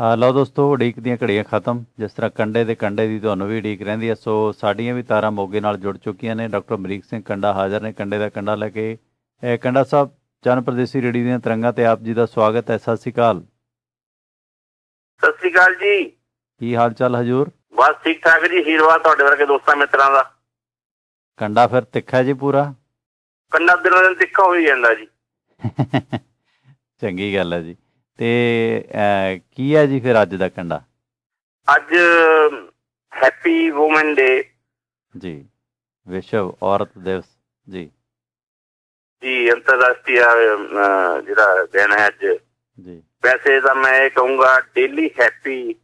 ਆ ਲਓ ਦੋਸਤੋ ਉਡੀਕ ਦੀਆਂ ਘੜੀਆਂ ਖਤਮ। ਜਿਸ ਤਰ੍ਹਾਂ ਕੰਡੇ ਦੇ ਕੰਡੇ ਦੀ ਤੁਹਾਨੂੰ ਵੀ ਉਡੀਕ ਰਹਿੰਦੀ ਹੈ। ਸੋ ਸਾਡੀਆਂ ਵੀ ਤਾਰਾਂ ਮੋਗੇ ਨਾਲ ਜੁੜ ਚੁੱਕੀਆਂ ਨੇ। ਡਾਕਟਰ ਅਮਰੀਕ ਸਿੰਘ ਕੰਡਾ ਹਾਜ਼ਰ ਨੇ ਕੰਡੇ ਦਾ ਕੰਡਾ ਲੈ ਕੇ। ਇਹ ਕੰਡਾ ਸਾਹਿਬ ਜਨ ਪ੍ਰਦੇਸੀ ਰੇਡੀ ਦੀਆਂ ਤਰੰਗਾਂ ਤੇ ਆਪ ਜੀ ਦਾ ਸਵਾਗਤ ਹੈ। ਸਤਿ ਸ੍ਰੀ ਅਕਾਲ। ਸਤਿ ਸ੍ਰੀ ਅਕਾਲ ਜੀ। ਕੀ ਹਾਲ ਚਾਲ ਹਜੂਰ? ਬਸ ਠੀਕ ਠਾਕ ਜੀ। ਹੀਰਵਾ ਤੁਹਾਡੇ ਵਰਗੇ ਦੋਸਤਾਂ ਮਿੱਤਰਾਂ ਦਾ। ਕੰਡਾ ਫਿਰ ਤਿੱਖਾ ਜੀ ਪੂਰਾ? ਕੰਨਾ ਦਿਨੋਂ ਦਿਨ ਤਿੱਖਾ ਹੋਈ ਜਾਂਦਾ ਜੀ। ਚੰਗੀ ਗੱਲ ਹੈ ਜੀ। ਤੇ ਕੀ ਹੈ ਜੀ ਫਿਰ ਅੱਜ ਦਾ ਕੰਡਾ? ਅੱਜ ਹੈਪੀ ਔਮਨ ਡੇ ਜੀ ਵਿਸ਼ਵ ਔਰਤ ਦਿਵਸ ਜੀ। ਜੀ ਅੰਤਰਰਾਸ਼ਟਰੀ ਜਿਹੜਾ ਦਿਨ ਹੈ ਅੱਜ। ਜੀ। ਵੈਸੇ ਤਾਂ ਮੈਂ ਇਹ ਕਹੂੰਗਾ ਡੇਲੀ ਹੈਪੀ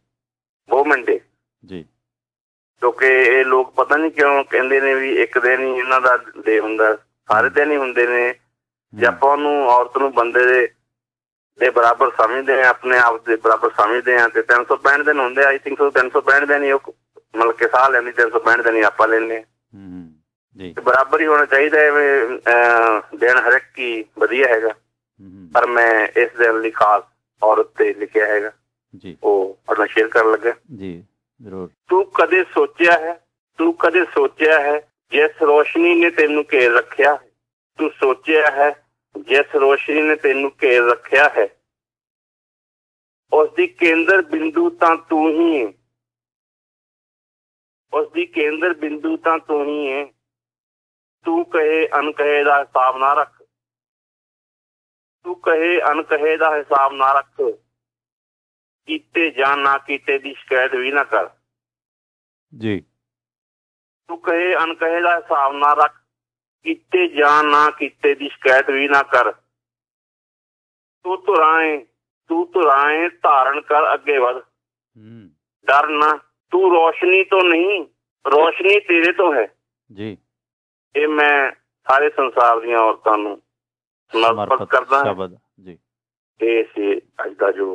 ਔਮਨ ਡੇ ਜੀ। ਕਿਉਂਕਿ ਇਹ ਲੋਕ ਪਤਾ ਨਹੀਂ ਕਿਉਂ ਕਹਿੰਦੇ ਨੇ ਵੀ ਇੱਕ ਦਿਨ ਹੀ ਇਹਨਾਂ ਦਾ ਡੇ ਹੁੰਦਾ ਸਾਰੇ ਦਿਨ ਹੀ ਹੁੰਦੇ ਨੇ। ਜੇ ਆਪਾਂ ਉਹਨੂੰ ਔਰਤ ਨੂੰ ਬੰਦੇ ਦੇ ਦੇ ਬਰਾਬਰ ਸਮਝਦੇ ਆ ਆਪਣੇ ਆਪ ਦੇ ਬਰਾਬਰ ਸਮਝਦੇ ਆ ਤੇ 365 ਦਿਨ ਹੁੰਦੇ ਆਈ ਥਿੰਕ ਸੋ 365 ਦਿਨ ਹੀ ਉਹ ਮਤਲਬ ਕਿ ਸਾਹ ਲੈਂਦੀ 365 ਦਿਨ ਹੀ ਆਪਾਂ ਲੈਂਦੇ ਹਾਂ। ਜੀ। ਬਰਾਬਰ ਹੀ ਹੋਣਾ ਚਾਹੀਦਾ ਹੈ ਦਿਨ ਹਰ ਇੱਕ ਹੀ ਵਧੀਆ ਹੈਗਾ। ਪਰ ਮੈਂ ਇਸ ਦਿਨ ਲਈ ਖਾਸ ਔਰਤ ਤੇ ਲਿਖਿਆ ਹੈਗਾ। ਜੀ। ਉਹ ਆਪਣਾ ਸ਼ੇਅਰ ਕਰਨ ਲੱਗਾ। ਜੀ ਜ਼ਰੂਰ। ਤੂੰ ਕਦੇ ਸੋਚਿਆ ਹੈ ਤੂੰ ਕਦੇ ਸੋਚਿਆ ਹੈ ਜਿਸ ਰੋਸ਼ਨੀ ਨੇ ਤੈਨੂੰ ਘੇਰ ਰੱਖਿਆ ਤੂੰ ਸੋਚਿਆ ਹੈ ਜਿਸ ਰੋਸ਼ਨੀ ਨੇ ਤੈਨੂੰ ਘੇਰ ਰੱਖਿਆ ਹੈ ਉਸ ਦੀ ਕੇਂਦਰ ਬਿੰਦੂ ਤਾਂ ਤੂੰ ਹੀ ਹੈ ਉਸ ਦੀ ਕੇਂਦਰ ਬਿੰਦੂ ਤਾਂ ਤੂੰ ਹੀ ਹੈ ਤੂੰ ਕਹੇ ਅਨਕਹੇ ਦਾ ਹਿਸਾਬ ਨਾ ਰੱਖ। ਤੂੰ ਕਹੇ ਅਨਕਹੇ ਦਾ ਹਿਸਾਬ ਨਾ ਰੱਖ। ਕੀਤੇ ਜਾਂ ਨਾ ਕੀਤੇ ਦੀ ਸ਼ਿਕਾਇਤ ਵੀ ਨਾ ਕਰ। ਜੀ। ਤੂੰ ਕਹੇ ਅਨਕਹੇ ਦਾ ਹਿਸਾਬ ਨਾ ਰੱਖ। ਕੀਤੇ ਜਾਂ ਨਾ ਕੀਤੇ ਦੀ ਸ਼ਿਕਾਇਤ ਵੀ ਨਾ ਕਰ। ਤੂੰ ਤੁਰਾਏ ਤੂੰ ਤੁਰਾਏ ਧਾਰਨ ਕਰ ਅੱਗੇ ਵਧ। ਡਰ ਨਾ ਤੂੰ ਰੋਸ਼ਨੀ ਤੋਂ ਨਹੀਂ ਰੋਸ਼ਨੀ ਤੇਰੇ ਤੋਂ ਹੈ। ਜੀ। ਇਹ ਮੈਂ ਸਾਰੇ ਸੰਸਾਰ ਦੀਆਂ ਔਰਤਾਂ ਨੂੰ ਸਮਰਪਿਤ ਕਰਦਾ ਸ਼ਬਦ ਜੀ। ਇਹ ਸੀ ਅੱਜ ਦਾ ਜੋ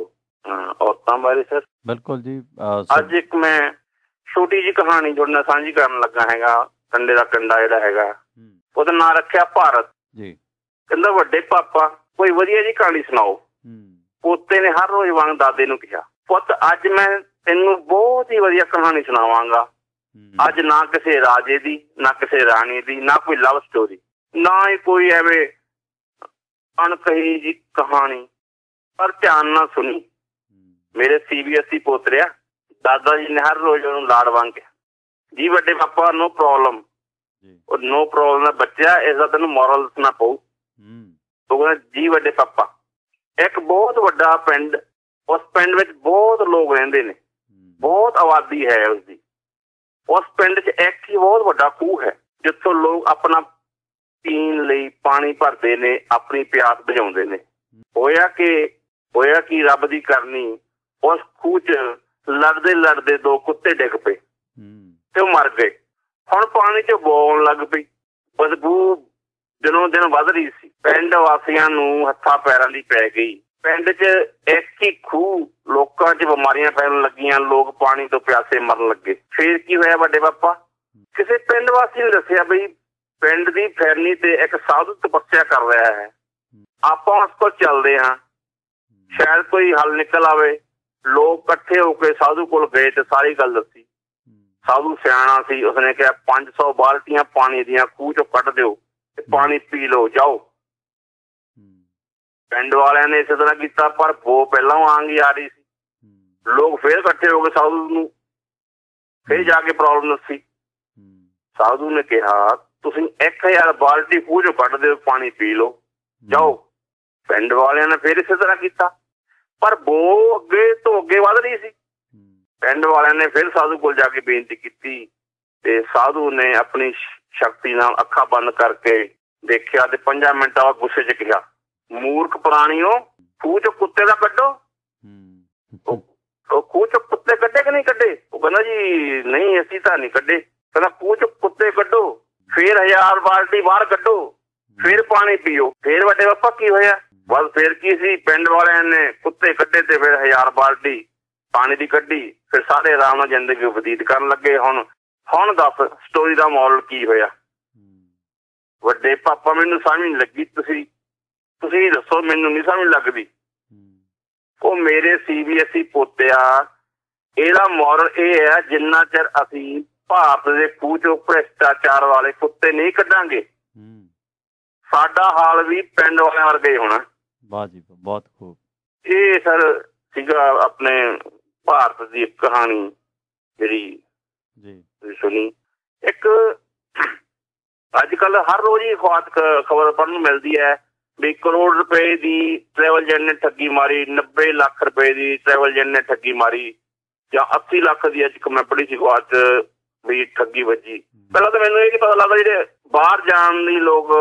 ਔਰਤਾਂ ਬਾਰੇ ਸਰ ਬਿਲਕੁਲ ਜੀ ਅੱਜ ਇੱਕ ਮੈਂ ਛੋਟੀ ਜਿਹੀ ਕਹਾਣੀ ਨਾਲ ਸਾਂਝੀ ਕਰਨ ਲੱਗਾ ਹੈਗਾ ਕੰਡੇ ਦਾ ਕੰਡਾ ਜਿਹੜਾ ਹੈਗਾ। ਉਹਦਾ ਨਾਂ ਰੱਖਿਆ ਭਾਰਤ। ਜੀ। ਕਹਿੰਦਾ ਵੱਡੇ ਪਾਪਾ ਕੋਈ ਵਧੀਆ ਜੀ ਕਹਾਣੀ ਸੁਣਾਓ। ਪੋਤੇ ਨੇ ਹਰ ਰੋਜ਼ ਵਾਂਗ ਦਾਦੇ ਨੂੰ ਕਿਹਾ ਪੁੱਤ ਅੱਜ ਮੈਂ ਤੈਨੂੰ ਬਹੁਤ ਹੀ ਵਧੀਆ ਕਹਾਣੀ ਸੁਣਾਵਾਂਗਾ। ਅੱਜ ਨਾ ਕਿਸੇ ਰਾਜੇ ਦੀ ਨਾ ਕਿਸੇ ਰਾਣੀ ਦੀ ਨਾ ਕੋਈ ਲਵ ਸਟੋਰੀ ਨਾ ਹੀ ਕੋਈ ਐਵੇਂ ਅਣਕਹੀ ਜੀ ਕਹਾਣੀ। ਪਰ ਧਿਆਨ ਨਾਲ ਸੁਣੀ। ਮੇਰੇ ਸੀਬੀਐਸਈ ਪੋਤਰਿਆ ਦਾਦਾ ਜੀ ਨੇ ਹਰ ਰੋਜ਼ ਉਹਨੂੰ ਲਾੜ ਵਾਂਗ ਕਿਹਾ ਜੀ ਵੱਡੇ ਪਾਪਾ ਨੋ ਪ੍ਰੋਬਲਮ ਉਹ ਨੋ ਪ੍ਰੋਬਲਮ ਦਾ ਬੱਚਾ ਇਸ ਦਾ ਤੈਨੂੰ ਮੋਰਲ ਦੱਸਣਾ ਪਊ। ਹੂੰ। ਉਹ ਕਹਿੰਦਾ ਜੀ ਵੱਡੇ ਪਾਪਾ ਇੱਕ ਬਹੁਤ ਵੱਡਾ ਪਿੰਡ ਉਸ ਪਿੰਡ ਵਿੱਚ ਬਹੁਤ ਲੋਕ ਰਹਿੰਦੇ ਨੇ। ਹੂੰ, ਬਹੁਤ ਆਬਾਦੀ ਹੈ ਉਸ ਦੀ ਉਸ ਪਿੰਡ 'ਚ ਇੱਕ ਹੀ ਬਹੁਤ ਵੱਡਾ ਖੂਹ ਹੈ ਜਿੱਥੋਂ ਲੋਕ ਆਪਣਾ ਪੀਣ ਲਈ ਪਾਣੀ ਭਰਦੇ ਨੇ ਆਪਣੀ ਪਿਆਸ ਬੁਝਾਉਂਦੇ ਨੇ। ਹੋਇਆ ਕਿ ਹੋਇਆ ਕਿ ਰੱਬ ਦੀ ਕਰਨੀ ਉਸ ਖੂਹ 'ਚ ਲੜਦੇ ਲੜਦੇ ਦੋ ਕੁੱਤੇ ਡਿੱਗ ਪਏ ਹੂੰ। ਤੇ ਉਹ ਮਰ ਗਏ। ਹੁਣ ਪਾਣੀ 'ਚ ਬੋਲਣ ਲੱਗ ਪਈ। ਬਦਬੂ ਦਿਨੋਂ ਦਿਨ ਵੱਧ ਰਹੀ ਸੀ। ਪਿੰਡ ਵਾਸੀਆਂ ਨੂੰ ਹੱਥਾਂ ਪੈਰਾਂ ਦੀ ਪੈ ਗਈ। ਪਿੰਡ 'ਚ ਇੱਕ ਹੀ ਖੂਹ ਲੋਕਾਂ 'ਚ ਬਿਮਾਰੀਆਂ ਫੈਲਣ ਲੱਗੀਆਂ। ਲੋਕ ਪਾਣੀ ਤੋਂ ਪਿਆਸੇ ਮਰਨ ਲੱਗੇ। ਫੇਰ ਕੀ ਹੋਇਆ ਵੱਡੇ ਪਾਪਾ? ਕਿਸੇ ਪਿੰਡ ਵਾਸੀ ਨੇ ਦੱਸਿਆ ਬਈ, ਪਿੰਡ ਦੀ ਫੈਰਨੀ ਤੇ ਇੱਕ ਸਾਧੂ ਤਪੱਸਿਆ ਕਰ ਰਿਹਾ ਹੈ। ਆਪਾਂ ਉਸ ਕੋਲ ਚੱਲਦੇ ਹਾਂ। ਸ਼ਾਇਦ ਕੋਈ ਹੱਲ ਨਿਕਲ ਆਵੇ। ਲੋਕ ਇਕੱਠੇ ਹੋ ਕੇ ਸਾਧੂ ਕੋਲ ਗਏ ਤੇ ਸਾਰੀ ਗੱਲ ਦੱਸੀ। ਸਾਧੂ ਸਿਆਣਾ ਸੀ ਉਸਨੇ ਕਿਹਾ 500 ਬਾਲਟੀਆਂ ਪਾਣੀ ਦੀਆਂ ਖੂਹ ਚੋਂ ਕੱਢ ਦਿਓ ਤੇ ਪਾਣੀ ਪੀ ਲਓ ਜਾਓ। ਹੂੰ, ਪਿੰਡ ਵਾਲਿਆਂ ਨੇ ਇਸੇ ਤਰ੍ਹਾਂ ਕੀਤਾ ਪਰ ਉਹ ਪਹਿਲਾਂ ਆਂਗੀ ਆ ਰਹੀ ਸੀ। ਹੂੰ, ਲੋਕ ਫੇਰ ਇਕੱਠੇ ਹੋ ਗਏ ਸਾਧੂ ਨੂੰ ਫੇਰ ਜਾ ਕੇ ਪ੍ਰੋਬਲਮ ਦੱਸੀ। ਹੂੰ, ਸਾਧੂ ਨੇ ਕਿਹਾ ਤੁਸੀਂ 1000 ਬਾਲਟੀ ਖੂਹ ਚੋਂ ਕੱਢ ਦਿਓ ਪਾਣੀ ਪੀ ਲਓ ਜਾਓ। ਪਿੰਡ ਵਾਲਿਆਂ ਨੇ ਫੇਰ ਇਸੇ ਤਰ੍ਹਾਂ ਕੀਤਾ। ਪਰ ਬੋ ਅੱਗੇ ਤੋਂ ਅੱਗੇ ਵਧ ਰਹੀ ਸੀ। ਹੂੰ, ਪਿੰਡ ਵਾਲਿਆਂ ਨੇ ਫਿਰ ਸਾਧੂ ਕੋਲ ਜਾ ਕੇ ਬੇਨਤੀ ਕੀਤੀ ਤੇ ਸਾਧੂ ਨੇ ਆਪਣੀ ਸ਼ਕਤੀ ਨਾਲ ਅੱਖਾਂ ਬੰਦ ਕਰਕੇ ਦੇਖਿਆ ਤੇ 5 ਮਿੰਟਾਂ ਬਾਅਦ ਗੁੱਸੇ 'ਚ ਕਿਹਾ ਮੂਰਖ ਪ੍ਰਾਣੀਓ ਖੂਹ 'ਚ ਕੁੱਤੇ ਦਾ ਕੱਢੋ। ਉਹ ਖੂਹ 'ਚ ਕੁੱਤੇ ਕੱਢੇ ਕਿ ਨਹੀਂ ਕੱਢੇ? ਉਹ ਕਹਿੰਦਾ ਜੀ ਨਹੀਂ ਅਸੀਂ ਤਾਂ ਨਹੀਂ ਕੱਢੇ। ਕਹਿੰਦਾ ਖੂਹ 'ਚ ਕੁੱਤੇ ਕੱਢੋ ਫਿਰ ਹਜ਼ਾਰ ਬਾਲਟੀ ਬਾਹਰ ਕੱਢੋ ਫਿਰ ਪਾਣੀ ਪੀਓ। ਫਿਰ ਵੱਡੇ ਪਾਪਾ ਕੀ ਹੋਇਆ? ਬਸ ਫਿਰ ਕੀ ਸੀ? ਪਿੰਡ ਵਾਲਿਆਂ ਨੇ ਕੁੱਤੇ ਕੱਢੇ ਤੇ ਫਿਰ ਹਜ਼ਾਰ ਬਾਲਟੀ ਪਾਣੀ ਦੀ ਕੱਢੀ ਫਿਰ ਸਾਰੇ ਆਰਾਮ ਨਾਲ ਜ਼ਿੰਦਗੀ ਬਤੀਤ ਕਰਨ ਲੱਗੇ ਹੁਣ। ਹੁਣ ਦੱਸ ਸਟੋਰੀ ਦਾ ਮੋਰਲ ਕੀ ਹੋਇਆ? ਵੱਡੇ ਪਾਪਾ ਮੈਨੂੰ ਸਮਝ ਨਹੀਂ ਲੱਗੀ ਤੁਸੀਂ ਤੁਸੀਂ ਦੱਸੋ ਮੈਨੂੰ ਨਹੀਂ ਸਮਝ ਲੱਗਦੀ। ਉਹ ਮੇਰੇ ਸੀਬੀਐਸਈ ਪੋਤਿਆ ਇਹਦਾ ਮੋਰਲ ਇਹ ਹੈ ਜਿੰਨਾ ਚਿਰ ਅਸੀਂ ਭਾਰਤ ਦੇ ਖੂਹ ਚੋਂ ਭ੍ਰਿਸ਼ਟਾਚਾਰ ਵਾਲੇ ਕੁੱਤੇ ਨਹੀਂ ਕੱਢਾਂਗੇ ਸਾਡਾ ਹਾਲ ਵੀ ਪਿੰਡ ਵਾਲਿਆਂ ਵਰਗਾ ਹੋਣਾ। ਵਾਹ ਜੀ ਬਹੁਤ ਖੂਬ। ਇਹ ਸਰ ਸੀਗਾ ਆਪਣੇ ਭਾਰਤ ਦੀ ਇੱਕ ਕਹਾਣੀ ਜਿਹੜੀ ਜੀ। ਸੁਣੀ। ਇੱਕ ਅੱਜ ਕੱਲ ਹਰ ਰੋਜ਼ ਹੀ ਖਬਰ ਪੜਨ ਨੂੰ ਮਿਲਦੀ ਹੈ ਵੀ ਕਰੋੜ ਰੁਪਏ ਦੀ ਟਰੈਵਲ ਏਜੰਟ ਨੇ ਠੱਗੀ ਮਾਰੀ 90 ਲੱਖ ਰੁਪਏ ਦੀ ਟਰੈਵਲ ਏਜੰਟ ਨੇ ਠੱਗੀ ਮਾਰੀ ਜਾਂ 80 ਲੱਖ ਦੀ ਅੱਜ ਮੈਂ ਪੜ੍ਹੀ ਸੀ 'ਚ ਵੀ ਠੱਗੀ ਵੱਜੀ। ਪਹਿਲਾਂ ਤਾਂ ਮੈਨੂੰ ਇਹ ਨਹੀਂ ਪਤਾ ਲੱਗਦਾ ਜਿਹੜੇ ਬਾਹਰ ਜਾਣ ਲਈ ਲੋਕ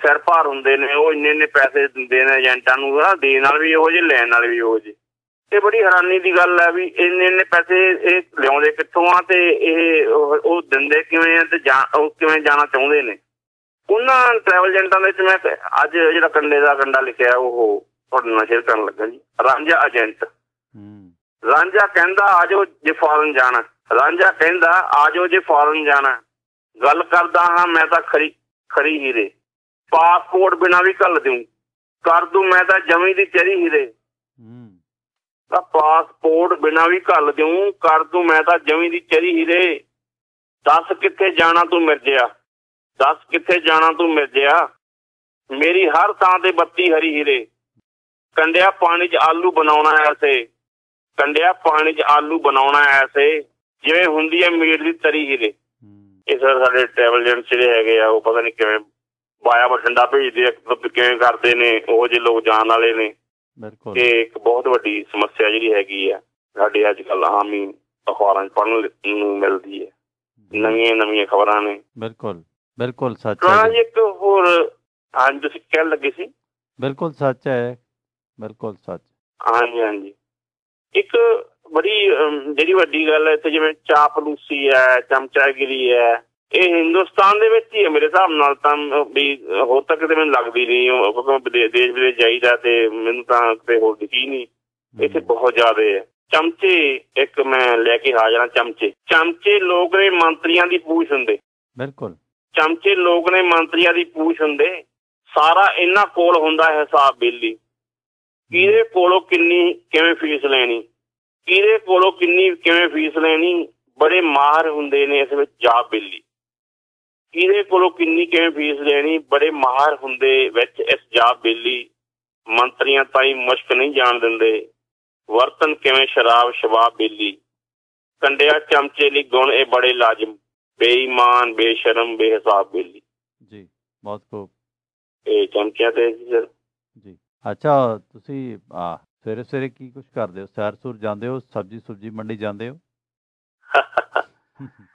ਸਿਰ ਭਾਰ ਹੁੰਦੇ ਨੇ ਉਹ ਇੰਨੇ ਇੰਨੇ ਪੈਸੇ ਦਿੰਦੇ ਨੇ ਏਜੰਟਾਂ ਨੂੰ ਦੇਣ ਨਾਲ ਵੀ ਇਹੋ ਜਿਹੇ ਲੈਣ ਨਾਲ ਵੀ ਇਹੋ ਜਿਹੇ। ਇਹ ਬੜੀ ਹੈਰਾਨੀ ਦੀ ਗੱਲ ਹੈ ਵੀ ਇੰਨੇ ਇੰਨੇ ਪੈਸੇ ਇਹ ਲਿਆਉਂਦੇ ਕਿੱਥੋਂ ਆ ਤੇ ਇਹ ਉਹ ਦਿੰਦੇ ਕਿਵੇਂ ਆ ਤੇ ਜਾਂ ਉਹ ਕਿਵੇਂ ਜਾਣਾ ਚਾਹੁੰਦੇ ਨੇ? ਉਹਨਾਂ ਟਰੈਵਲ ਏਜੰਟਾਂ ਦੇ ਵਿੱਚ ਮੈਂ ਅੱਜ ਜਿਹੜਾ ਕੰਡੇ ਦਾ ਕੰਡਾ ਲਿਖਿਆ ਉਹ ਤੁਹਾਡੇ ਨਾਲ ਸ਼ੇਅਰ ਕਰਨ ਲੱਗਾ ਜੀ। ਰਾਂਝਾ ਏਜੰਟ ਹੂੰ। ਰਾਂਝਾ ਕਹਿੰਦਾ ਆਜੋ ਜੇ ਫੌਰਨ ਜਾਣਾ। ਰਾਂਝਾ ਕਹਿੰਦਾ ਆਜੋ ਜੇ ਫੌਰਨ ਜਾਣਾ। ਗੱਲ ਕਰਦਾ ਹਾਂ ਮੈਂ ਤਾਂ ਖਰੀ ਖਰੀ ਹੀਰੇ। ਪਾਸਪੋਰਟ ਬਿਨਾ ਵੀ ਘੱਲ ਦਿਉ। ਕਰ ਦੂੰ ਮੈਂ ਤਾਂ ਜਮੀ ਦੀ ਚਰੀ ਹੀਰੇ। ਤਾਂ ਪਾਸਪੋਰਟ ਬਿਨਾ ਵੀ ਘੱਲ ਦਿਉ ਕਰ ਦੂੰ ਮੈਂ ਤਾਂ ਜਮੀ ਦੀ ਚਰੀ ਹੀਰੇ। ਦੱਸ ਕਿੱਥੇ ਜਾਣਾ ਤੂੰ ਮਿਰਜਿਆ ਦੱਸ ਕਿੱਥੇ ਜਾਣਾ ਤੂੰ ਮਿਰਜਿਆ ਮੇਰੀ ਹਰ ਥਾਂ ਤੇ ਬੱਤੀ ਹਰੀ ਹੀਰੇ। ਕੰਡਿਆ ਪਾਣੀ 'ਚ ਆਲੂ ਬਣਾਉਣਾ ਐਸੇ। ਕੰਡਿਆ ਪਾਣੀ 'ਚ ਆਲੂ ਬਣਾਉਣਾ ਐਸੇ। ਜਿਵੇਂ ਹੁੰਦੀ ਹੈ ਮੀਟ ਦੀ ਤਰੀ ਹੀਰੇ। ਹੂੰ ਇਹ ਸਰ ਸਾਡੇ ਟ੍ਰੈਵਲ ਏਜੰਟ ਜਿਹੜੇ ਹੈਗੇ ਆ, ਉਹ ਪਤਾ ਨਹੀਂ ਕਿਵੇਂ ਬਾਇਆ ਬਠਿੰਡਾ ਭੇਜਦੇ ਆ, ਕਿਵੇਂ ਕਰਦੇ ਨੇ, ਉਹ ਜਿਹੇ ਲੋਕ ਜਾਣ ਵਾਲੇ ਨੇ। ਬਿਲਕੁਲ। ਇਹ ਇੱਕ ਬਹੁਤ ਵੱਡੀ ਸਮੱਸਿਆ ਜਿਹੜੀ ਹੈਗੀ ਆ ਸਾਡੇ ਅੱਜ ਕੱਲ ਆਮ ਹੀ ਅਖਬਾਰਾਂ 'ਚ ਪੜ੍ਹਨ ਨੂੰ ਮਿਲਦੀ ਹੈ। ਨਵੀਆਂ ਨਵੀਆਂ ਖਬਰਾਂ ਨੇ। ਬਿਲਕੁਲ। ਬਿਲਕੁਲ ਸੱਚ ਹੈ ਜੀ। ਇੱਕ ਹੋਰ ਹਾਂਜੀ ਤੁਸੀਂ ਕਹਿਣ ਲੱਗੇ ਸੀ? ਬਿਲਕੁਲ ਸੱਚ ਹੈ। ਬਿਲਕੁਲ ਸੱਚ। ਹਾਂਜੀ ਹਾਂਜੀ। ਇੱਕ ਬੜੀ ਜਿਹੜੀ ਵੱਡੀ ਗੱਲ ਹੈ ਇੱਥੇ ਜਿਵੇਂ ਚਾਪਲੂਸੀ ਹੈ ਚਮਚਾਗਿਰੀ ਹੈ ਇਹ ਹਿੰਦੁਸਤਾਨ ਦੇ ਵਿੱਚ ਹੀ ਹੈ ਮੇਰੇ ਹਿਸਾਬ ਨਾਲ ਤਾਂ ਵੀ ਹੋ ਤੱਕ ਤੇ ਮੈਨੂੰ ਲੱਗਦੀ ਨਹੀਂ ਉਹ ਕਿਉਂਕਿ ਮੈਂ ਵਿਦੇ- ਦੇਸ਼ ਵਿਦੇਸ਼ ਜਾਈਦਾ ਤੇ ਮੈਨੂੰ ਤਾਂ ਕਿਤੇ ਹੋਰ ਦਿਖੀ ਨਹੀਂ। ਇੱਥੇ ਬਹੁਤ ਜ਼ਿਆਦਾ ਹੈ। ਚਮਚੇ ਇੱਕ ਮੈਂ ਲੈ ਕੇ ਹਾਜ਼ਰ ਚਮਚੇ। ਚਮਚੇ ਲੋਕ ਨੇ ਮੰਤਰੀਆਂ ਦੀ ਪੂਛ ਹੁੰਦੇ। ਬਿਲਕੁਲ। ਚਮਚੇ ਲੋਕ ਨੇ ਮੰਤਰੀਆਂ ਦੀ ਪੂਛ ਹੁੰਦੇ। ਸਾਰਾ ਇਹਨਾਂ ਕੋਲ ਹੁੰਦਾ ਹੈ ਹਿਸਾਬ ਬਿੱਲੀ। ਕਿਹਦੇ ਕੋਲੋਂ ਕਿੰਨੀ ਕਿਵੇਂ ਫੀਸ ਲੈਣੀ? ਕਿਹਦੇ ਕੋਲੋਂ ਕਿੰਨੀ ਕਿਵੇਂ ਫੀਸ ਲੈਣੀ? ਬੜੇ ਮਾਹਰ ਹੁੰਦੇ ਨੇ ਇਸ ਵਿੱਚ ਜਾਬ ਬਿੱਲੀ। ਕਿਹਦੇ ਕੋਲੋਂ ਕਿੰਨੀ ਕਿਵੇਂ ਫੀਸ ਲੈਣੀ ਬੜੇ ਮਾਹਰ ਹੁੰਦੇ ਵਿੱਚ ਇਸ ਜਾਬ ਬਿੱਲੀ ਮੰਤਰੀਆਂ ਤਾਈ ਮੁਸ਼ਕ ਨਹੀਂ ਜਾਣ ਦਿੰਦੇ। ਵਰਤਨ ਕਿਵੇਂ ਸ਼ਰਾਬ ਸ਼ਬਾਬ ਬਿੱਲੀ? ਕੰਡਿਆ ਚਮਚੇ ਲਈ ਗੁਣ ਇਹ ਬੜੇ ਲਾਜ਼ਮ ਬੇਈਮਾਨ ਬੇਸ਼ਰਮ ਬੇਹਿਸਾਬ ਬਿੱਲੀ। ਜੀ ਬਹੁਤ ਖੂਬ। ਇਹ ਚਮਚਿਆਂ ਤੇ ਸਰ। ਜੀ। ਅੱਛਾ ਤੁਸੀਂ ਆ ਸਵੇਰੇ ਸਵੇਰੇ ਕੀ ਕੁਝ ਕਰਦੇ ਹੋ? ਸੈਰ ਸੂਰ ਜਾਂਦੇ ਹੋ? ਸਬਜੀ ਸੁਬਜੀ ਮੰਡੀ ਜਾਂਦੇ ਹੋ?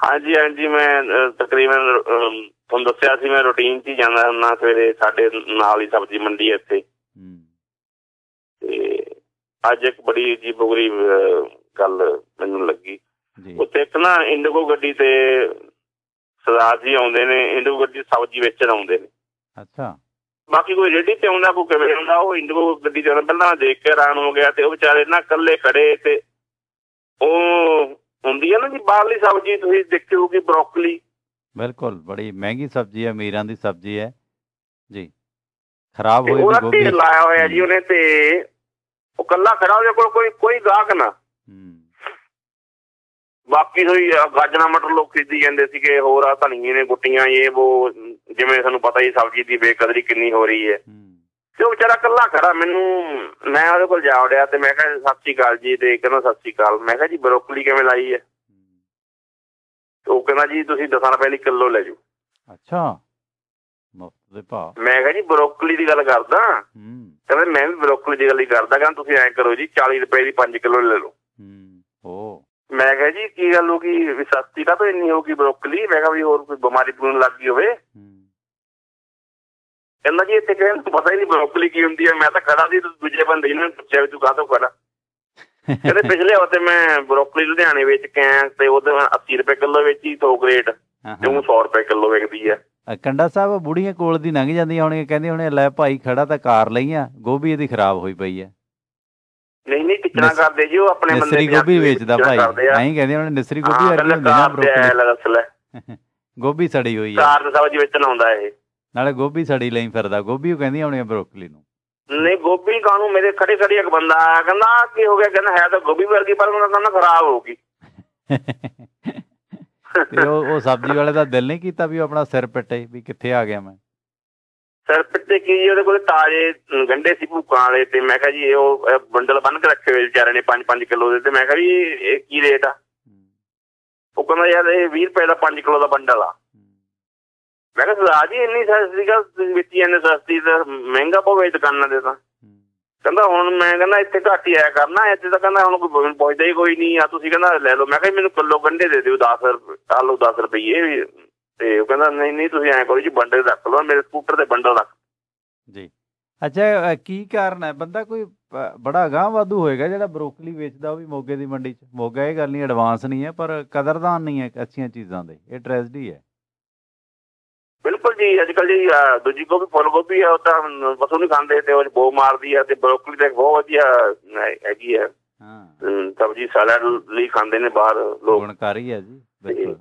ਹਾਂਜੀ ਹਾਂਜੀ ਮੈਂ ਤਕਰੀਬਨ ਤੁਹਾਨੂੰ ਦੱਸਿਆ ਸੀ ਮੈਂ ਰੂਟੀਨ 'ਚ ਹੀ ਜਾਂਦਾ ਹੁੰਦਾ ਸਵੇਰੇ ਸਾਡੇ ਨਾਲ ਹੀ ਸਬਜ਼ੀ ਮੰਡੀ ਹੈ ਇੱਥੇ। ਤੇ ਅੱਜ ਇੱਕ ਬੜੀ ਅਜੀਬ ਬੁਗਰੀ ਗੱਲ ਮੈਨੂੰ ਲੱਗੀ। ਜੀ। ਉੱਥੇ ਇੱਕ ਨਾ ਇੰਡੀਗੋ ਗੱਡੀ ਤੇ ਸਰਦਾਰ ਜੀ ਆਉਂਦੇ ਨੇ ਇੰਡੀਗੋ ਗੱਡੀ ਸਬਜ਼ੀ ਵੇਚਣ ਆਉਂਦੇ ਨੇ। ਅੱਛਾ। ਬਾਕੀ ਕੋਈ ਰੇਡੀ ਤੇ ਆਉਂਦਾ ਕੋਈ ਕਿਵੇਂ ਆਉਂਦਾ ਉਹ ਇੰਡੀਗੋ ਗੱਡੀ ਤੇ ਪਹਿਲਾਂ ਦੇਖ ਕੇ ਹੈਰਾਨ ਹੋ ਗਿਆ ਤੇ ਉਹ ਵਿਚਾਰੇ ਨਾ ਇਕੱਲੇ ਖੜੇ ਤੇ ਉਹ ਹੁੰਦੀ ਹੈ ਨਾ ਜੀ ਬਾਹਰਲੀ ਸਬਜ਼ੀ ਤੁਸੀਂ ਦੇਖੀ ਹੋਊਗੀ ਬਰੋਕਲੀ। ਬਿਲਕੁਲ ਬੜੀ ਮਹਿੰਗੀ ਸਬਜ਼ੀ ਹੈ ਅਮੀਰਾਂ ਦੀ ਸਬਜ਼ੀ ਹੈ। ਜੀ ਖਰਾਬ ਹੋਈ ਵੀ ਗੋਭੀ। ਲਾਇਆ ਹੋਇਆ ਜੀ ਉਹਨੇ ਤੇ ਉਹ ਕੱਲਾ ਖੜਾ ਉਹਦੇ ਕੋਲ ਕੋਈ ਕੋਈ ਗਾਹਕ ਨਾ। ਬਾਕੀ ਹੋਈ ਗਾਜਣਾ ਮਟਰ ਲੋਕ ਖਰੀਦੀ ਜਾਂਦੇ ਸੀਗੇ ਹੋਰ ਆ ਧਨੀਏ ਨੇ ਗੁੱਟੀਆਂ ਇਹ ਉਹ ਜਿਵੇਂ ਤੁਹਾਨੂੰ ਪਤਾ ਹੀ ਸਬਜ਼ੀ ਦੀ ਬੇਕਦਰੀ ਕਿੰਨੀ ਹੋ ਰਹੀ ਹੂੰ। ਤੇ ਉਹ ਵਿਚਾਰਾ ਕੱਲਾ ਖੜਾ ਮੈਨੂੰ ਮੈਂ ਉਹਦੇ ਕੋਲ ਜਾ ਵੜਿਆ ਤੇ ਮੈਂ ਕਿਹਾ ਸਤਿ ਸ਼੍ਰੀ ਅਕਾਲ ਜੀ। ਤੇ ਕਹਿੰਦਾ ਸਤਿ ਸ਼੍ਰੀ ਅਕਾਲ। ਮੈਂ ਕਿਹਾ ਜੀ ਬਰੋਕਲੀ ਕਿਵੇਂ ਲਾਈ ਹੈ? ਉਹ ਕਹਿੰਦਾ ਜੀ ਤੁਸੀਂ 10 ਰੁਪਏ ਦੀ ਕਿਲੋ ਲੈ ਜਾਓ। ਅੱਛਾ। ਮੁਫਤ ਦੇ ਭਾਅ ਮੈਂ ਕਿਹਾ ਜੀ ਬਰੋਕਲੀ ਦੀ ਗੱਲ ਕਰਦਾ। ਹੂੰ। ਕਹਿੰਦਾ ਮੈਂ ਵੀ ਬਰੋਕਲੀ ਦੀ ਗੱਲ ਹੀ ਕਰਦਾ। ਕਹਿੰਦਾ ਤੁਸੀਂ ਐਂ ਕਰੋ ਜੀ 40 ਰੁਪਏ ਦੀ 5 ਕਿਲੋ ਲੈ ਲਓ। ਹੂੰ ਉਹ ਮੈਂ ਕਿਹਾ ਜੀ ਕੀ ਗੱਲ ਹੋ ਗਈ? ਸਸਤੀ ਕਾ ਤੋਂ ਇੰਨੀ ਹੋ ਗਈ ਬਰੋਕਲੀ? ਮੈਂ ਕਿਹਾ ਵੀ ਹੋਰ ਕੋਈ ਬਿਮਾਰੀ ਪੂਰਨ ਲੱਗ ਗਈ ਹੋਵੇ। ਹੂੰ। ਕਹਿੰਦਾ ਜੀ ਇੱਥੇ ਕਹਿੰਦਾ ਪਤਾ ਹੀ ਨਹੀਂ ਬਰੋਕਲੀ ਕੀ ਹੁੰਦੀ ਹੈ ਮੈਂ ਤਾਂ ਖੜਾ ਸੀ ਦੂਜੇ ਬੰਦੇ ਨੇ ਪੁੱਛਿਆ ਵੀ ਤੂੰ ਕਾਹਤੋਂ ਖੜਾ? ਕਹਿੰਦੇ ਪਿਛਲੇ ਹਫ਼ਤੇ ਮੈਂ ਬਰੋਕਲੀ ਲੁਧਿਆਣੇ ਵੇਚ ਕੇ ਆਇਆ ਤੇ ਉਹਦੇ 80 ਰੁਪਏ ਕਿਲੋ ਵੇਚੀ ਥੋਕ ਰੇਟ ਤੇ ਉਹ 100 ਰੁਪਏ ਕਿਲੋ ਵਿਕਦੀ ਹੈ। ਕੰਡਾ ਸਾਹਿਬ ਬੁੜੀਆਂ ਕੋਲ ਦੀ ਲੰਘ ਜਾਂਦੀਆਂ ਹੋਣੀਆਂ ਕਹਿੰਦੀ ਹੋਣੇ ਲੈ ਭਾਈ ਖੜਾ ਤਾਂ ਕਾਰ ਲਈਆਂ ਗੋਭੀ ਇਹਦੀ ਖਰਾਬ ਹੋਈ ਪਈ ਹੈ ਨਹੀਂ ਨਹੀਂ ਟਿਚਣਾ ਕਰਦੇ ਜੀ ਉਹ ਆਪਣੇ ਬੰਦੇ ਨਿਸਰੀ ਗੋਭੀ ਵਿੱਚ ਵੇਚਦਾ ਭਾਈ। ਆ। ਐਂ ਕਹਿੰਦੇ ਹੋਣੇ ਨਿਸਰੀ ਗੋਭੀ ਵਰਗੀ ਹੁੰਦੀ ਨਾ ਬਰੋਕਲੀ ਗੋਭੀ ਸੜੀ ਹੋਈ ਹੈ ਕਾਰ ਤੇ ਸਬਜ਼ੀ ਵੇਚਣ ਆਉਂਦਾ ਇਹ। ਨਾਲੇ ਗੋਭੀ ਸੜੀ ਲਈ ਫਿਰਦਾ ਗੋਭੀ ਉਹ ਕਹਿੰਦੀਆਂ ਹੋਣੀਆਂ ਬਰੋਕਲੀ ਨੂੰ। ਨਹੀਂ ਗੋਭੀ ਕਾਨੂੰ ਮੇਰੇ ਖੜੇ ਖੜੇ ਇੱਕ ਬੰਦਾ ਆਇਆ ਕਹਿੰਦਾ ਕੀ ਹੋ ਗਿਆ? ਕਹਿੰਦਾ ਹੈ ਤਾਂ ਗੋਭੀ ਵਰਗੀ ਪਰ ਉਹਨਾਂ ਕਹਿੰਦਾ ਖਰਾਬ ਹੋ ਗਈ ਤੇ ਉਹ ਉਹ ਸਬਜ਼ੀ ਵਾਲੇ ਦਾ ਦਿਲ ਨਹੀਂ ਕੀਤਾ ਵੀ ਆਪਣਾ ਸਿਰ ਪਿੱਟੇ ਵੀ ਕਿੱਥੇ ਆ ਗਿਆ ਮੈਂ। ਸਰ ਪਿੱਤੇ ਕੀ ਜੀ, ਉਹਦੇ ਕੋਲ ਤਾਜ਼ੇ ਗੰਢੇ ਸੀ ਭੂਕਾਂ ਵਾਲੇ ਤੇ ਮੈਂ ਕਿਹਾ ਜੀ ਇਹ ਉਹ ਬੰਡਲ ਬੰਨ ਕੇ ਰੱਖੇ ਹੋਏ ਵਿਚਾਰੇ ਨੇ 5-5 ਕਿਲੋ ਦੇ ਤੇ ਮੈਂ ਕਿਹਾ ਵੀ ਇਹ ਕੀ ਰੇਟ ਆ? ਉਹ ਕਹਿੰਦਾ ਯਾਰ ਇਹ 20 ਰੁਪਏ ਦਾ 5 ਕਿਲੋ ਦਾ ਬੰਡਲ ਆ। ਮੈਂ ਕਿਹਾ ਸਰਦਾਰ ਜੀ ਇੰਨੀ ਸਸਤੀ ਗੱਲ ਵਿੱਚ ਹੀ ਸਸਤੀ ਤੇ ਮਹਿੰਗਾ ਪਵੇ ਦੁਕਾਨਾਂ ਦੇ ਤਾਂ। ਕਹਿੰਦਾ ਹੁਣ ਮੈਂ ਕਹਿੰਦਾ ਇੱਥੇ ਘੱਟ ਹੀ ਆਇਆ ਕਰਨਾ, ਇੱਥੇ ਤਾਂ ਕਹਿੰਦਾ ਹੁਣ ਕੋਈ ਪੁੱਛਦਾ ਹੀ ਕੋਈ ਨਹੀਂ ਆ, ਤੁਸੀਂ ਕਹਿੰਦਾ ਲੈ ਲਓ। ਮੈਂ ਕਿਹਾ ਮੈਨੂੰ ਕਿਲੋ ਗੰਢੇ ਦੇ ਦਿਓ 10 ਰੁਪਏ ਆ 10 ਰੁਪਏ ਤੇ ਉਹ ਕਹਿੰਦਾ ਨਹੀਂ ਨਹੀਂ, ਤੁਸੀਂ ਐਂ ਕਰੋ ਜੀ, ਬੰਡਲ ਰੱਖ ਲਓ, ਮੇਰੇ ਸਕੂਟਰ ਤੇ ਬੰਡਲ ਰੱਖ। ਜੀ। ਅੱਛਾ ਕੀ ਕਾਰਨ ਹੈ? ਬੰਦਾ ਕੋਈ ਬੜਾ ਗਾਂਹ ਵਾਧੂ ਹੋਏਗਾ ਜਿਹੜਾ ਬਰੋਕਲੀ ਵੇਚਦਾ, ਉਹ ਵੀ ਮੋਗੇ ਦੀ ਮੰਡੀ 'ਚ। ਮੋਗਾ ਇਹ ਗੱਲ ਨਹੀਂ, ਐਡਵਾਂਸ ਨਹੀਂ ਹੈ, ਪਰ ਕਦਰਦਾਨ ਨਹੀਂ ਹੈ ਅੱਛੀਆਂ ਚੀਜ਼ਾਂ ਦੇ। ਇਹ ਟ੍ਰੈਜਡੀ ਹੈ। ਬਿਲਕੁਲ ਜੀ ਅੱਜ ਕੱਲ ਜੀ ਦੂਜੀ ਗੋਭੀ ਫੁੱਲ ਗੋਭੀ ਆ ਉਹ ਤਾਂ ਬਸੂ ਨਹੀਂ ਖਾਂਦੇ ਤੇ ਉਹ 'ਚ ਬੋ ਮਾਰਦੀ ਆ ਤੇ ਬਰੋਕਲੀ ਤਾਂ ਬਹੁਤ ਵਧੀਆ ਹੈਗੀ ਆ। ਹਾਂ। ਸਬਜ਼ੀ ਸਲਾਦ ਲਈ ਖਾਂਦੇ ਨੇ ਬਾਹਰ ਲੋਕ। ਗੁਣਕਾਰੀ ਹੈ ਜੀ ਬਿਲਕੁਲ।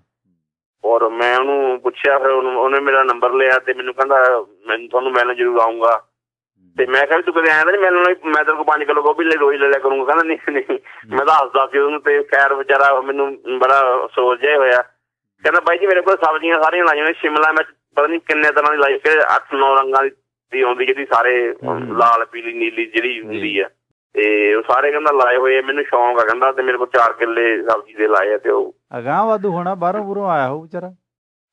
ਔਰ ਮੈਂ ਉਹਨੂੰ ਪੁੱਛਿਆ ਫਿਰ ਉਹਨੂੰ- ਮੇਰਾ ਨੰਬਰ ਲਿਆ ਤੇ ਮੈਨੂੰ ਕਹਿੰਦਾ ਮੈਂ ਤੁਹਾਨੂੰ ਮਿਲਣ ਜ਼ਰੂਰ ਆਉਂਗਾ ਤੇ ਮੈਂ ਕਿਹਾ ਤੂੰ ਕਦੇ ਆਇਆ ਤਾਂ ਨਹੀਂ ਮਿਲਣ? ਲਈ ਮੈਂ ਤੇਰੇ ਕੋਲ 5 ਕਿਲੋ ਗੋਭੀ ਲੈ ਰੋਜ਼ ਲੈ ਲਿਆ ਕਰੂੰਗਾ। ਕਹਿੰਦਾ ਨਹੀਂ ਨਹੀਂ ਮੈਂ ਤਾਂ ਹੱਸਦਾ ਸੀ ਉਹਨੂੰ ਤੇ ਖੈਰ ਵਿਚਾਰਾ ਮੈਨੂੰ ਬੜਾ ਅਫਸੋਸ ਜਿਹਾ ਹੋਇਆ। ਕਹਿੰਦਾ ਬਾਈ ਜੀ ਮੇਰੇ ਕੋਲ ਸਬਜ਼ੀਆਂ ਸਾਰੀਆਂ ਲਾਈਆਂ ਨੇ ਸ਼ਿਮਲਾ ਮਿਰਚ ਪਤਾ ਨਹੀਂ ਕਿੰਨੇ ਤਰ੍ਹਾਂ ਦੀ ਲਾਈ ਕਿ 8-9 ਰੰਗਾਂ ਦੀ ਦੀ ਆਉਂਦੀ ਜਿਹੜੀ ਸਾਰੇ। ਲਾਲ ਪੀਲੀ ਨੀਲੀ ਜਿਹੜੀ ਹੁੰਦੀ ਆ। ਤੇ ਉਹ ਸਾਰੇ ਕਹਿੰਦਾ ਲਾਏ ਹੋਏ ਮੈਨੂੰ ਸ਼ੌਂਕ ਆ ਕਹਿੰਦਾ ਤੇ ਮੇਰੇ ਕੋਲ 4 ਕਿੱਲੇ ਸਬਜ਼ੀ ਦੇ ਲਾਏ ਆ ਤੇ ਉਹ ਅਗਾਂਹ ਵਾਧੂ ਹੋਣਾ ਬਾਹਰੋਂ ਬੁਰੋਂ ਆਇਆ ਹੋਊ ਵਿਚਾਰਾ।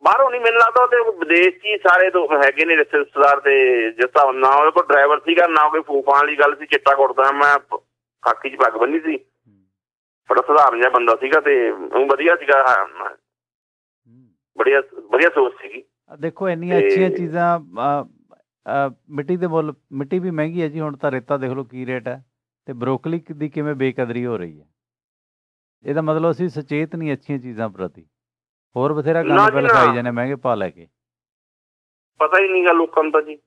ਬਾਹਰੋਂ ਨਹੀਂ ਮੈਨੂੰ ਲੱਗਦਾ ਤੇ ਵਿਦੇਸ਼ ਹੀ ਸਾਰੇ ਤੋਂ ਹੈਗੇ ਨੇ ਰਿਸ਼ਤੇਦਾਰ ਤੇ ਜਿਸ ਨਾ ਉਹਦੇ ਕੋਲ ਡਰਾਈਵਰ ਸੀਗਾ ਨਾ ਕੋਈ ਫੂਫਾਂ ਵਾਲੀ ਗੱਲ ਸੀ ਚਿੱਟਾ ਕੁੜਤਾ ਮੈਂ ਖਾਕੀ 'ਚ ਪੱਗ ਬੰਨੀ ਸੀ। ਬੜਾ ਸਧਾਰਨ ਜਿਹਾ ਬੰਦਾ ਸੀਗਾ ਤੇ ਉਹ ਵਧੀਆ ਸੀਗਾ ਹਾਂ, ਬੜੀਆ ਵਧੀਆ ਸੋਚ ਸੀਗੀ। ਦੇਖੋ ਇੰਨੀਆਂ ਅੱਛੀਆਂ ਚੀਜ਼ਾਂ ਮਿੱਟੀ ਦੇ ਮੁੱਲ ਮਿੱਟੀ ਵੀ ਮਹਿੰਗੀ ਹੈ ਜੀ ਹੁਣ ਤਾਂ ਰੇਤਾ ਦੇਖ ਲਓ ਕੀ ਰੇਟ ਹੈ ਤੇ ਬਰੋਕਲੀ ਦੀ ਕਿਵੇਂ ਬੇਕਦਰੀ ਹੋ ਰਹੀ ਹੈ। ਇਹਦਾ ਮਤਲਬ ਅਸੀਂ ਸੁਚੇਤ ਨਹੀਂ ਅੱਛੀਆਂ ਚੀਜ਼ਾਂ ਪ੍ਰਤੀ। ਹੋਰ ਬਥੇਰਾ ਗੰਦ ਨਾ। ਖਾਈ ਜਾਂਦੇ ਮਹਿੰਗੇ ਪਾ ਲੈ ਕੇ। ਪਤਾ ਹੀ ਨਹੀਂਗਾ ਲੋਕਾਂ ਨੂੰ ਤਾਂ ਜੀ।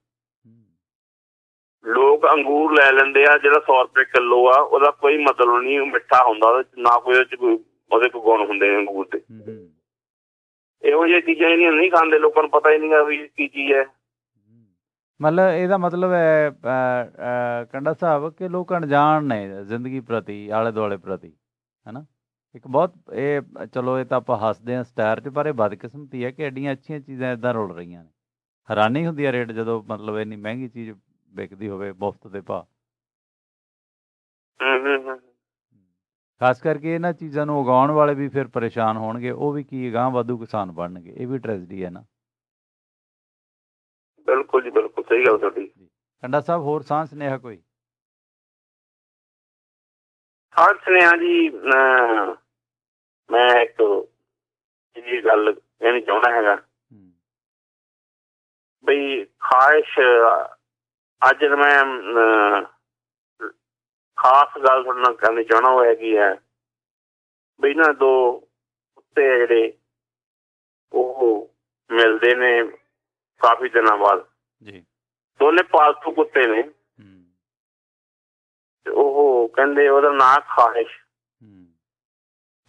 ਲੋਕ ਅੰਗੂਰ ਲੈ ਲੈਂਦੇ ਆ ਜਿਹੜਾ 100 ਰੁਪਏ ਕਿਲੋ ਆ ਉਹਦਾ ਕੋਈ ਮਤਲਬ ਨਹੀਂ ਮਿੱਠਾ ਹੁੰਦਾ ਨਾ ਕੋਈ ਉਹਦੇ ਕੋਈ ਗੁਣ ਹੁੰਦੇ ਨੇ ਅੰਗੂਰ ਦੇ। ਇਹੋ ਜਿਹੀਆਂ ਚੀਜ਼ਾਂ ਜਿਹੜੀਆਂ ਨਹੀਂ ਖਾਂਦੇ ਲੋਕਾਂ ਨੂੰ ਪਤਾ ਹੀ ਨਹੀਂਗਾ ਵੀ ਕੀ ਚੀਜ਼ ਹੈ। ਮਤਲਬ ਇਹਦਾ ਮਤਲਬ ਹੈ ਅ, ਕੰਡਾ ਸਾਹਿਬ ਕਿ ਲੋਕ ਅਣਜਾਣ ਨੇ ਜ਼ਿੰਦਗੀ ਪ੍ਰਤੀ ਆਲੇ ਦੁਆਲੇ ਪ੍ਰਤੀ ਹੈਨਾ? ਇੱਕ ਬਹੁਤ ਇਹ ਚਲੋ ਇਹ ਤਾਂ ਆਪਾਂ ਹੱਸਦੇ ਹਾਂ ਸਟਾਰ 'ਚ ਪਰ ਇਹ ਬਦਕਿਸਮਤੀ ਹੈ ਕਿ ਐਡੀਆਂ ਅੱਛੀਆਂ ਚੀਜ਼ਾਂ ਇਦਾਂ ਰੁਲ ਰਹੀਆਂ ਨੇ। ਹੈਰਾਨੀ ਹੁੰਦੀ ਹੈ ਰੇਟ ਜਦੋਂ ਮਤਲਬ ਇੰਨੀ ਮਹਿੰਗੀ ਚੀਜ਼ ਵਿਕਦੀ ਹੋਵੇ ਮੁਫਤ ਦੇ ਭਾਅ ਹੂੰ ਹੂੰ ਹੂੰ ਖਾਸ ਕਰਕੇ ਇਹਨਾਂ ਚੀਜ਼ਾਂ ਨੂੰ ਉਗਾਉਣ ਵਾਲੇ ਵੀ ਫਿਰ ਪਰੇਸ਼ਾਨ ਹੋਣਗੇ ਉਹ ਵੀ ਕੀ ਗਾਂ ਵਾਧੂ ਕਿਸਾਨ ਬਣਨਗੇ ਇਹ ਵੀ ਟ੍ਰੈਜਡੀ ਹੈ ਨਾ। ਬਿਲਕੁਲ ਜੀ ਬਿਲਕੁਲ ਸਹੀ ਗੱਲ ਤੁਹਾਡੀ। ਕੰਡਾ ਸਾਹਿਬ ਹੋਰ ਸਾਂਝ ਸੁਨੇਹਾ ਕੋਈ? ਹਾਂ ਸੁਨੇਹਾ ਜੀ ਮੈਂ ਇੱਕ ਇਹ ਗੱਲ ਕਹਿਣੀ ਚਾਹੁੰਦਾ ਹੈਗਾ। ਬਈ ਖਾਹਿਸ਼ ਅੱਜ ਮੈਂ ਖਾਸ ਗੱਲ ਤੁਹਾਡੇ ਨਾਲ ਕਰਨੀ ਚਾਹਣਾ ਉਹ ਹੈਗੀ ਹੈ ਬਈ ਨਾ ਦੋ ਕੁੱਤੇ ਜਿਹੜੇ ਉਹ ਮਿਲਦੇ ਨੇ ਕਾਫੀ ਦਿਨਾਂ ਬਾਅਦ। ਜੀ। ਦੋਨੇ ਪਾਲਤੂ ਕੁੱਤੇ ਨੇ। ਉਹ ਕਹਿੰਦੇ ਉਹਦਾ ਨਾਂ ਖਾਹਿਸ਼। ਹੂੰ,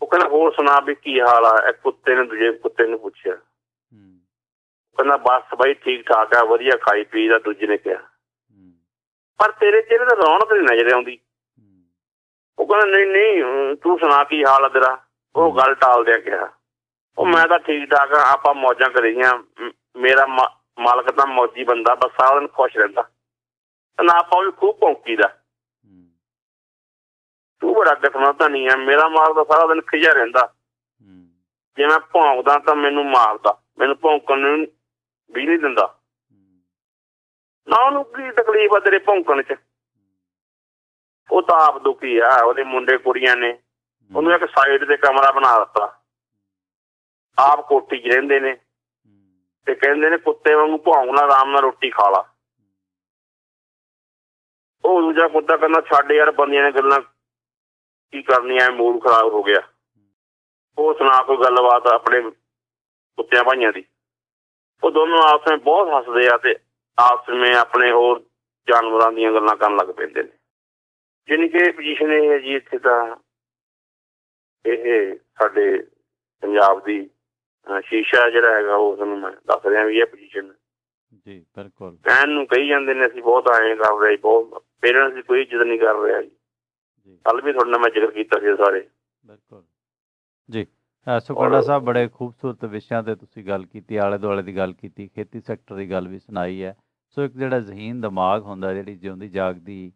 ਉਹ ਕਹਿੰਦਾ ਹੋਰ ਸੁਣਾ ਵੀ ਕੀ ਹਾਲ ਆ? ਇੱਕ ਕੁੱਤੇ ਨੇ ਦੂਜੇ ਕੁੱਤੇ ਨੂੰ ਪੁੱਛਿਆ। ਹੂੰ, ਕਹਿੰਦਾ ਬਸ ਬਾਈ ਠੀਕ ਠਾਕ ਆ ਵਧੀਆ ਖਾਈ ਪੀ ਦਾ ਦੂਜੇ ਨੇ ਕਿਹਾ। ਪਰ ਤੇਰੇ ਚਿਹਰੇ ਤੇ ਰੌਣਕ ਨਹੀਂ ਨਜ਼ਰ ਆਉਂਦੀ। ਉਹ ਕਹਿੰਦਾ, ਨਹੀਂ ਨਹੀਂ ਤੂੰ ਸੁਣਾ ਕੀ ਹਾਲ ਆ ਤੇਰਾ? ਉਹ ਗੱਲ ਟਾਲ ਦਿਆ ਕਿਹਾ। ਉਹ ਮੈਂ ਤਾਂ ਠੀਕ ਠਾਕ ਆ, ਆਪਾਂ ਮੌਜਾਂ ਕਰੀਆਂ। ਮੇਰਾ ਮਾਲਕ ਤਾਂ ਮੌਜੀ ਬੰਦਾ, ਬਸ ਸਾਰਾ ਦਿਨ ਖੁਸ਼ ਰਹਿੰਦਾ। ਨਾ ਆਪਾਂ ਵੀ ਖੂਬ ਭੌਂਕੀ ਦਾ। ਤੂੰ ਬੜਾ ਕਿਸਮਤ ਤਾਂ ਨਹੀਂ ਆ, ਮੇਰਾ ਮਾਲਕ ਤਾਂ ਸਾਰਾ ਦਿਨ ਖਿਜਾ ਰਹਿੰਦਾ। ਜੇ ਮੈਂ ਭੌਂਕਦਾ ਤਾਂ ਮੈਨੂੰ ਮਾਰਦਾ, ਮੈਨੂੰ ਭੌਂਕਣ ਨੂੰ ਵੀ ਨਹੀਂ ਦਿੰਦਾ। ਨਾ ਉਹਨੂੰ ਕੀ ਤਕਲੀਫ ਆ ਤੇਰੇ ਭੌਂਕਣ 'ਚ? ਉਹ ਤਾਂ ਆਪ ਦੁਖੀ ਆ ਉਹਦੇ ਮੁੰਡੇ ਕੁੜੀਆਂ ਨੇ। ਉਹਨੂੰ ਇੱਕ ਸਾਈਡ ਤੇ ਕਮਰਾ ਬਣਾ ਦਿੱਤਾ। ਆਪ ਕੋਠੀ 'ਚ ਰਹਿੰਦੇ ਨੇ। ਤੇ ਕਹਿੰਦੇ ਨੇ ਕੁੱਤੇ ਵਾਂਗੂ ਭੌਂਕਣਾ ਆਰਾਮ ਨਾਲ ਰੋਟੀ ਖਾ ਲਾ। ਉਹ ਦੂਜਾ ਕੁੱਤਾ ਕਹਿੰਦਾ ਛੱਡ ਯਾਰ ਬੰਦੀਆਂ ਨੇ ਗੱਲਾਂ ਕੀ ਕਰਨੀਆਂ ਮੂਡ ਖਰਾਬ ਹੋ ਗਿਆ। ਉਹ ਸੁਣਾ ਕੋਈ ਗੱਲਬਾਤ ਆਪਣੇ ਕੁੱਤਿਆਂ ਭਾਈਆਂ ਦੀ। ਉਹ ਦੋਨੋਂ ਆਪਸ ਵਿੱਚ ਬਹੁਤ ਹੱਸਦੇ ਆ ਤੇ ਆਪਸ ਵਿੱਚ ਆਪਣੇ ਹੋਰ ਜਾਨਵਰਾਂ ਦੀਆਂ ਗੱਲਾਂ ਕਰਨ ਲੱਗ ਪੈਂਦੇ ਨੇ। ਜਿਨੀ ਕਿ ਪੋਜੀਸ਼ਨ ਇਹ ਹੈ ਜੀ ਇੱਥੇ ਤਾਂ ਇਹ ਸਾਡੇ ਪੰਜਾਬ ਦੀ ਸ਼ੀਸ਼ਾ ਜਿਹੜਾ ਹੈਗਾ ਉਹ ਤੁਹਾਨੂੰ ਮੈਂ ਦੱਸ ਰਿਹਾ ਵੀ ਇਹ ਪੋਜੀਸ਼ਨ ਜੀ ਬਿਲਕੁਲ। ਕਹਿਣ ਨੂੰ ਕਹੀ ਜਾਂਦੇ ਨੇ ਅਸੀਂ ਬਹੁਤ ਆਏ ਕਰ ਰਹੇ ਬਹੁਤ ਪੇਰੈਂਟਸ ਦੀ ਕੋਈ ਇੱਜ਼ਤ ਨਹੀਂ ਕਰ ਰਿਹਾ ਜੀ। ਕੱਲ ਵੀ ਤੁਹਾਡੇ ਨਾਲ ਮੈਂ ਜ਼ਿਕਰ ਕੀਤਾ ਸੀ ਸਾਰੇ। ਬਿਲਕੁਲ। ਜੀ ਅ, ਸੋ ਕੰਡਾ ਸਾਹਿਬ ਬੜੇ ਖੂਬਸੂਰਤ ਵਿਸ਼ਿਆਂ ਤੇ ਤੁਸੀਂ ਗੱਲ ਕੀਤੀ ਆਲੇ ਦੁਆਲੇ ਦੀ ਗੱਲ ਕੀਤੀ ਖੇਤੀ ਸੈਕਟਰ ਦੀ ਗੱਲ ਵੀ ਸੁਣਾਈ ਹੈ। ਸੋ ਇੱਕ ਜਿਹੜਾ ਜ਼ਹੀਨ ਦਿਮਾਗ ਹੁੰਦਾ ਜਿਹੜੀ ਜਿਉਂਦੀ ਜਾਗਦੀ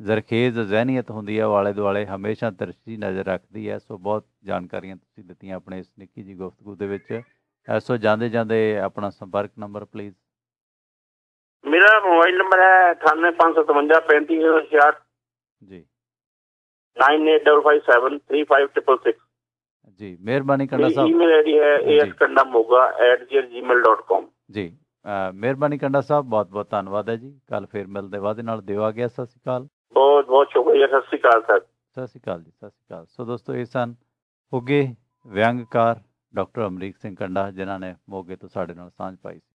ਜ਼ਰਖੇਜ਼ ਜ਼ਹਿਨੀਅਤ ਹੁੰਦੀ ਹੈ ਆਲੇ ਦੁਆਲੇ ਹਮੇਸ਼ਾ ਤਰਸ਼ੀ ਨਜ਼ਰ ਰੱਖਦੀ ਹੈ। ਸੋ ਬਹੁਤ ਜਾਣਕਾਰੀਆਂ ਤੁਸੀਂ ਦਿੱਤੀਆਂ ਆਪਣੇ ਇਸ ਨਿੱਕੀ ਜੀ ਗੁਫ਼ਤਗੂ ਦੇ ਵਿੱਚ। ਸੋ ਜਾਂਦੇ ਜਾਂਦੇ ਆਪਣਾ ਸੰਪਰਕ ਨੰਬਰ ਪਲੀਜ਼ ਮੇਰਾ ਮੋਬਾਈਲ ਨੰਬਰ ਹੈ 98555356 ਜੀ। 9855735666 ਜੀ ਮਿਹਰਬਾਨੀ ਕੰਡਾ ਸਾਹਿਬ। ਈਮੇਲ ਆਈਡੀ ਹੈ ਜੀ। askandamoga@gmail.com ਜੀ ਮਿਹਰਬਾਨੀ ਕੰਡਾ ਸਾਹਿਬ ਬਹੁਤ ਬਹੁਤ ਧੰਨਵਾਦ ਹੈ ਜੀ। ਕੱਲ ਫੇਰ ਮਿਲਦੇ ਵਾਅਦੇ ਨਾਲ ਦਿਓ ਆ ਗਿਆ ਸਤਿ ਸ਼੍ਰੀ ਅਕਾਲ। ਬਹੁਤ ਬਹੁਤ ਸ਼ੁਕਰੀਆ, ਸਤਿ ਸ਼੍ਰੀ ਅਕਾਲ ਸਰ। ਸਤਿ ਸ਼੍ਰੀ ਅਕਾਲ ਜੀ, ਸਤਿ ਸ਼੍ਰੀ ਅਕਾਲ। ਸੋ ਦੋਸਤੋ, ਇਹ ਸਨ ਉੱਗੇ ਵਿਅੰਗਕਾਰ ਡਾਕਟਰ ਅਮਰੀਕ ਸਿੰਘ ਕੰਡਾ, ਜਿਨ੍ਹਾਂ ਨੇ ਮੋਗੇ ਤੋਂ ਸਾਡੇ ਨਾਲ ਸਾਂਝ ਪਾਈ ਸੀ।